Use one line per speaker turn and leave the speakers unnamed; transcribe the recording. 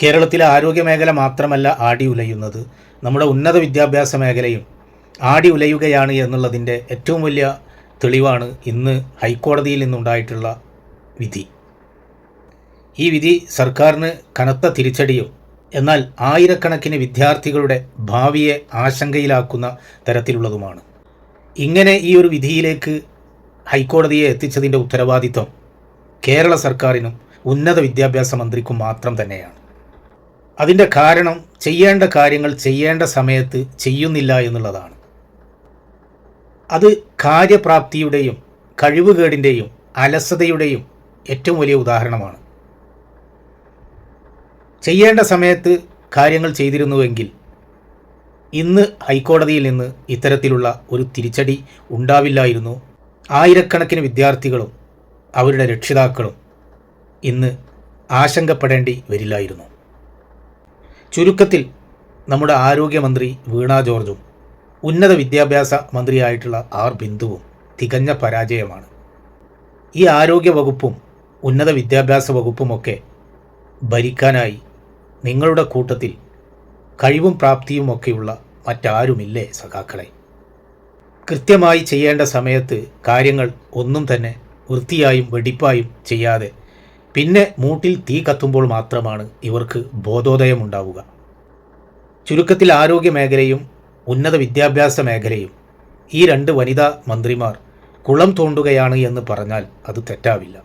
കേരളത്തിലെ ആരോഗ്യ മേഖല മാത്രമല്ല ആടി ഉലയുന്നത്. നമ്മുടെ ഉന്നത വിദ്യാഭ്യാസ മേഖലയും ആടി ഉലയുകയാണ് എന്നുള്ളതിന്റെ ഏറ്റവും വലിയ തെളിവാണ് ഇന്ന് ഹൈക്കോടതിയിൽ നിന്നുണ്ടായിട്ടുള്ള വിധി. ഈ വിധി സർക്കാരിന് കനത്ത തിരിച്ചടിയും എന്നാൽ ആയിരക്കണക്കിന് വിദ്യാർത്ഥികളുടെ ഭാവിയെ ആശങ്കയിലാക്കുന്ന തരത്തിലുള്ളതുമാണ്. ഇങ്ങനെ ഈ ഒരു വിധിയിലേക്ക് ഹൈക്കോടതിയെ എത്തിച്ചതിന്റെ ഉത്തരവാദിത്വം കേരള സർക്കാരിനും ഉന്നത വിദ്യാഭ്യാസ മന്ത്രിക്കും മാത്രം തന്നെയാണ്. അതിന്റെ കാരണം ചെയ്യേണ്ട കാര്യങ്ങൾ ചെയ്യേണ്ട സമയത്ത് ചെയ്യുന്നില്ല എന്നുള്ളതാണ്. അത് കാര്യപ്രാപ്തിയുടെയും കഴിവുകേടിന്റെയും അലസതയുടെയും ഏറ്റവും വലിയ ഉദാഹരണമാണ്. ചെയ്യേണ്ട സമയത്ത് കാര്യങ്ങൾ ചെയ്തിരുന്നുവെങ്കിൽ ഇന്ന് ഹൈക്കോടതിയിൽ നിന്ന് ഇത്തരത്തിലുള്ള ഒരു തിരിച്ചടി ഉണ്ടാവില്ലായിരുന്നു. ആയിരക്കണക്കിന് വിദ്യാർത്ഥികളും അവരുടെ രക്ഷിതാക്കളും ഇന്ന് ആശങ്കപ്പെടേണ്ടി വരില്ലായിരുന്നു. ചുരുക്കത്തിൽ നമ്മുടെ ആരോഗ്യമന്ത്രി വീണ ജോർജും ഉന്നത വിദ്യാഭ്യാസ മന്ത്രിയായിട്ടുള്ള ആർ ബിന്ദുവും തികഞ്ഞ പരാജയമാണ്. ഈ ആരോഗ്യ വകുപ്പും ഉന്നത വിദ്യാഭ്യാസ വകുപ്പുമൊക്കെ ഭരിക്കാനായി നിങ്ങളുടെ കൂട്ടത്തിൽ കഴിവും പ്രാപ്തിയുമൊക്കെയുള്ള മറ്റാരുമില്ലേ സഖാക്കളെ? കൃത്യമായി ചെയ്യേണ്ട സമയത്ത് കാര്യങ്ങൾ ഒന്നും തന്നെ വൃത്തിയായും വെടിപ്പായും ചെയ്യാതെ പിന്നെ മൂട്ടിൽ തീ കത്തുമ്പോൾ മാത്രമാണ് ഇവർക്ക് ബോധോദയം ഉണ്ടാവുക. ചുരുക്കത്തിൽ ആരോഗ്യ മേഖലയും ഉന്നത വിദ്യാഭ്യാസ മേഖലയും ഈ രണ്ട് വനിതാ മന്ത്രിമാർ കുളം തോണ്ടുകയാണ് എന്ന് പറഞ്ഞാൽ അത് തെറ്റാവില്ല.